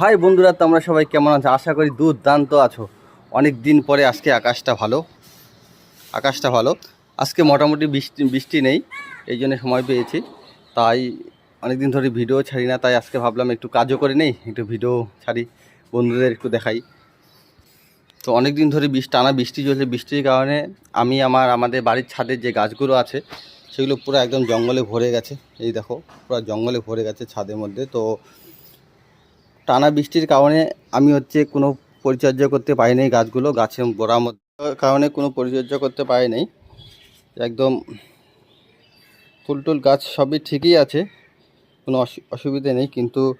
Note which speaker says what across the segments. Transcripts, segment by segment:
Speaker 1: High বন্ধুরা, তোমরা সবাই কেমন আছো? আশা করি দুর্দান্ত আছো। অনেক দিন পরে আজকে আকাশটা ভালো। আকাশটা ভালো। আজকে মোটামুটি বৃষ্টি বৃষ্টি নেই, এই জন্য সময় পেয়েছি। তাই অনেক দিন ধরে ভিডিও ছাড়ি না, তাই আজকে ভাবলাম একটু কাজও করে নেই, একটু ভিডিও ছাড়ি, বন্ধুদের একটু দেখাই। তো অনেক দিন ধরে বৃষ্টি, টানা বৃষ্টি চলছে। বৃষ্টির কারণে আমি আমার, আমাদের বাড়ির ছাদের যে গাছগুলো আছে, সেগুলো পুরো একদম জঙ্গলে ভরে গেছে। এই দেখো, পুরো জঙ্গলে ভরে গেছে ছাদের মধ্যে। তো টানা বৃষ্টির কারণে আমি হচ্ছে কোনো পরিচর্যা করতে পারিনি গাছগুলো গোড়ার মধ্যে কারণে কোনো পরিচর্যা করতে পারিনি। একদম ফুল টুল গাছ সবই ঠিকই আছে, কোনো অসু- অসুবিধে নেই, কিন্তু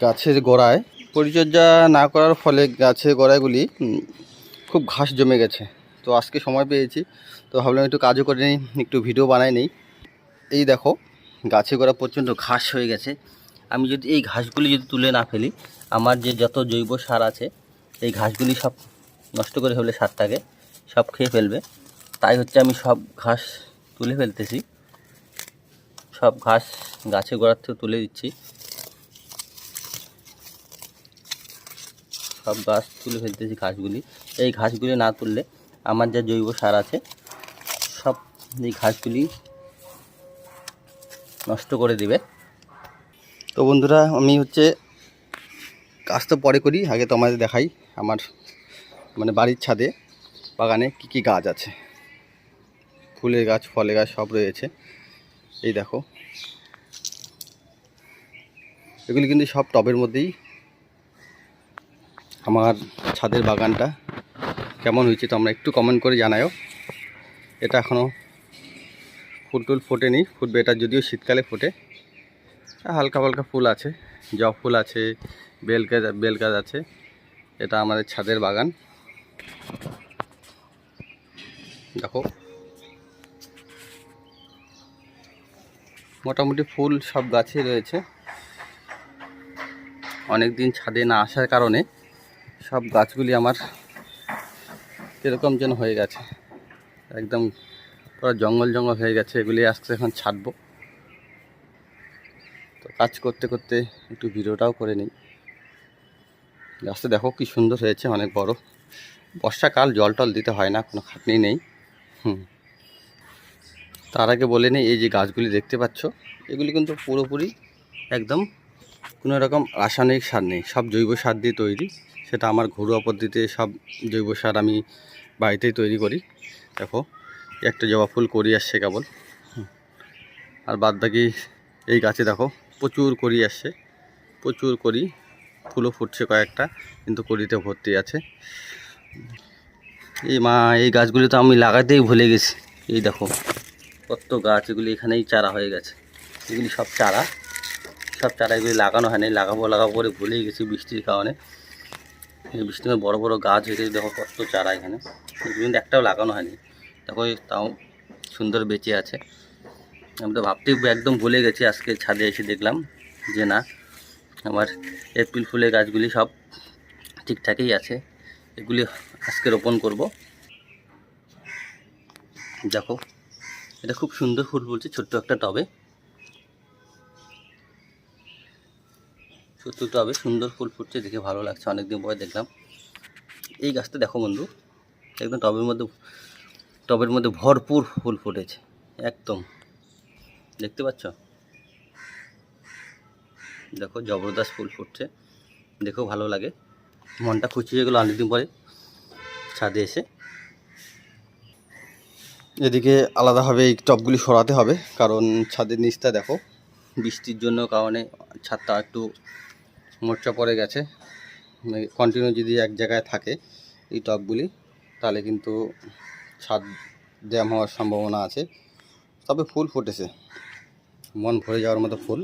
Speaker 1: গাছের গোড়ায় পরিচর্যা না করার ফলে গাছের গোড়াগুলি খুব ঘাস জমে গেছে। তো আজকে সময় পেয়েছি, তো ভাবলাম একটু কাজও করে নিই, একটু ভিডিও বানাই নেই। এই দেখো গাছে গোড়া প্রচণ্ড ঘাস হয়ে গেছে। আমি যদি এই ঘাসগুলি যদি তুলে না ফেলি, আমার যে যত জৈব সার আছে, এই ঘাসগুলি সব নষ্ট করে ফেলে সারটাকে, সব খেয়ে ফেলবে। তাই হচ্ছে আমি সব ঘাস তুলে ফেলতেছি। সব ঘাস গাছে গোড়ার থেকে তুলে দিচ্ছি। সব গাছ তুলে ফেলতেছি ঘাসগুলি। এই ঘাসগুলি না তুললে আমার যা জৈব সার আছে, সব এই ঘাসগুলি নষ্ট করে দিবে। তো বন্ধুরা, আমি হচ্ছে কাজ তো পরে করি, আগে তোমাদের দেখাই আমার মানে বাড়ির ছাদে, বাগানে কি কি গাছ আছে। ফুলের গাছ, ফলের গাছ সব রয়েছে। এই দেখো। এগুলি কিন্তু সব টবের মধ্যেই। আমার ছাদের বাগানটা কেমন হয়েছে তোমরা একটু কমেন্ট করে জানাও এটা এখনও ফুল টুল ফোটেনি, ফুটবে এটা যদিও শীতকালে ফোটে। হালকা হালকা ফুল আছে, জবা ফুল আছে, বেল গাছ বেল গাছ আছে। এটা আমাদের ছাদের বাগান। দেখো। মোটামুটি ফুল সব গাছই রয়েছে। অনেক দিন ছাদে না আসার কারণে সব গাছগুলি আমার কীরকম যেন হয়ে গেছে। একদম পুরো জঙ্গল জঙ্গল হয়ে গেছে, এগুলি আজকে এখন ছাড়বো তো কাজ করতে করতে একটু ভিডিওটাও করে নিই। গাছটা দেখো কি সুন্দর হয়েছে, অনেক বড়। বর্ষাকাল জল টল দিতে হয় না, কোনো খাটনি নেই। হুম। তার আগে বলে নিই, এই যে গাছগুলি দেখতে পাচ্ছ, এগুলি কিন্তু পুরোপুরি একদম কোনো রকম রাসায়নিক সার নেই, সব জৈব সার দিয়ে তৈরি। সেটা আমার ঘরোয়া পদ্ধতিতে সব জৈব সার আমি বাড়িতেই তৈরি করি। দেখো, একটা জবা ফুল করি আসছে কেবল। আর বাদ বাকি এই গাছে দেখো প্রচুর করি আসছে প্রচুর করি। ফুলও ফুটছে কয়েকটা, কিন্তু করিতে ভর্তি আছে। এই মা, এই গাছগুলি তো আমি লাগাতেই ভুলে গেছি। এই দেখো, কত গাছ, এগুলি এখানেই চারা হয়ে গেছে। এগুলি সব চারা। সব চারা এগুলি লাগানো হয়নি, লাগাবো লাগাবো করে ভুলেই গেছি বৃষ্টির কারণে। এই বৃষ্টির বড় বড় গাছ হয়েছে, দেখো কত চারা এখানে। কিন্তু একটাও লাগানো হয়নি। দেখো তাও সুন্দর বেঁচে আছে। আমি তো ভাবতেই একদম ভুলে গেছি, আজকে ছাদে এসে দেখলাম যে না, আমার এপ্রিল ফুলের গাছগুলি সব ঠিকঠাকই আছে, এগুলি আজকে রোপণ করব। দেখো, এটা খুব সুন্দর ফুল ফুলছে ছোট্ট একটা টবে। ছোট্ট টবে সুন্দর ফুল ফুটছে, দেখে ভালো লাগছে, অনেকদিন পরে দেখলাম। এই গাছটা দেখো বন্ধু, একদম টবের মধ্যে টবের মধ্যে ভরপুর ফুল ফুটেছে, একদম। দেখতে পাচ্ছ? দেখো, জবরদস্ত ফুল ফুটছে। দেখেও ভালো লাগে। মনটা খুশি হয়ে গেলো অনেকদিন পরে ছাদে এসে। এদিকে আলাদাভাবে এই টবগুলি সরাতে হবে, কারণ ছাদের নিচটা দেখো, বৃষ্টির জন্য কারণে ছাদটা একটু মোর্চা পড়ে গেছে। কন্টিনিউ যদি এক জায়গায় থাকে এই টবগুলি তাহলে কিন্তু ছাদ জ্যাম হওয়ার সম্ভাবনা আছে। তবে ফুল ফুটেছে। মন ভরে যাওয়ার মতো ফুল।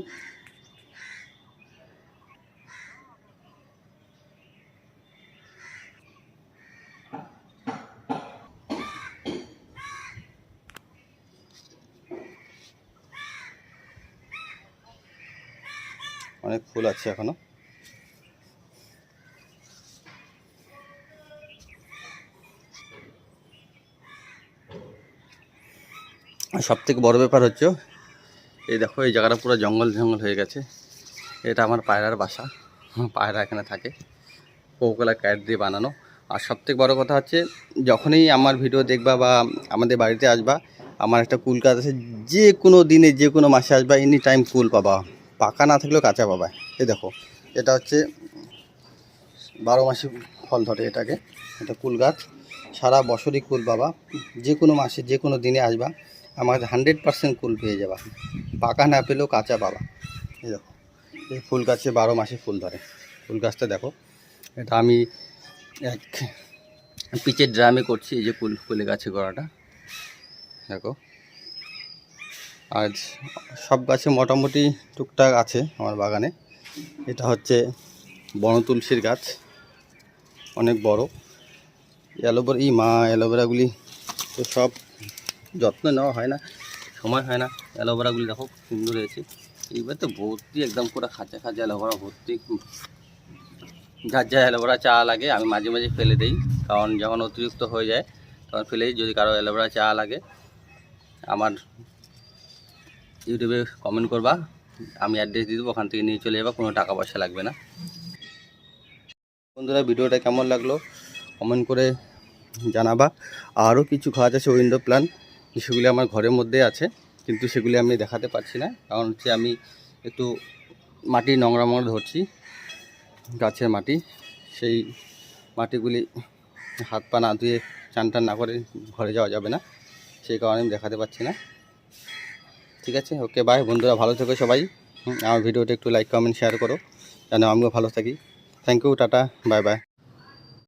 Speaker 1: অনেক ফুল আছে এখনও। সব থেকে বড় ব্যাপার হচ্ছে এই দেখো, এই জায়গাটা পুরো জঙ্গল জঙ্গল হয়ে গেছে। এটা আমার পায়রার বাসা। পায়রা এখানে থাকে। কোকোলা ক্যাট দিয়ে বানানো। আর সবথেকে বড় কথা হচ্ছে, যখনই আমার ভিডিও দেখবা বা আমাদের বাড়িতে আসবা, আমার একটা কুল গাছ আছে, যে কোনো দিনে, যে কোনো মাসে আসবা, এনি টাইম কুল পাবা। পাকা না থাকলেও কাঁচা পাবা। এই দেখো, এটা হচ্ছে বারো মাসে ফল ধরে এটাকে, এটা কুল গাছ। সারা বছরই কুল পাবা। যে কোনো মাসে, যে কোনো দিনে আসবা। আমার হান্ড্রেড পার্সেন্ট কুল পেয়ে যাবা। পাকা না পেলেও কাঁচা পাবা। এই দেখো, এই ফুল গাছে বারো মাসে ফুল ধরে। ফুল গাছটা দেখো, এটা আমি এক পিচের ড্রামে করছি, এই যে কুল কুলে গাছে গড়াটা। দেখো আর সব গাছে মোটামুটি টুকটাক আছে আমার বাগানে। এটা হচ্ছে বন তুলসীর গাছ, অনেক বড়। অ্যালোভেরা, এই মা অ্যালোভেরাগুলি তো সব যত্ন নেওয়া হয় না, সময় হয় না। অ্যালোভেরাগুলি দেখো সুন্দর হয়েছে। এইবার তো ভর্তি একদম পুরো খাঁচা খাঁচা অ্যালোভেরা ভর্তি। যার যা অ্যালোভেরা চা লাগে, আমি মাঝে মাঝে ফেলে দিই। কারণ যখন অতিরিক্ত হয়ে যায়, তখন ফেলে দিই। যদি কারও অ্যালোভেরা চা লাগে, আমার ইউটিউবে কমেন্ট করবা। আমি অ্যাড্রেস দিয়ে দেবো, ওখান থেকে নিয়ে চলে যাবা, কোনো টাকা পয়সা লাগবে না। বন্ধুরা, ভিডিওটা কেমন লাগল? কমেন্ট করে জানাবা। আরও কিছু গাছ আছে উইন্ডো প্ল্যান সেগুলি আমার ঘরের মধ্যে আছে, কিন্তু সেগুলি আমি দেখাতে পারছি না। কারণ হচ্ছে আমি একটু মাটি নোংরা মোংরা ধরছি, গাছের মাটি। সেই মাটিগুলি হাত পা না ধুয়ে চান টান না করে ঘরে যাওয়া যাবে না, সেই কারণে আমি দেখাতে পারছি না। ঠিক আছে, ওকে বাই বন্ধুরা, ভালো থেকো সবাই। আমার ভিডিওটা একটু লাইক কমেন্ট শেয়ার করো, যেন আমিও ভালো থাকি। Thank you tata bye bye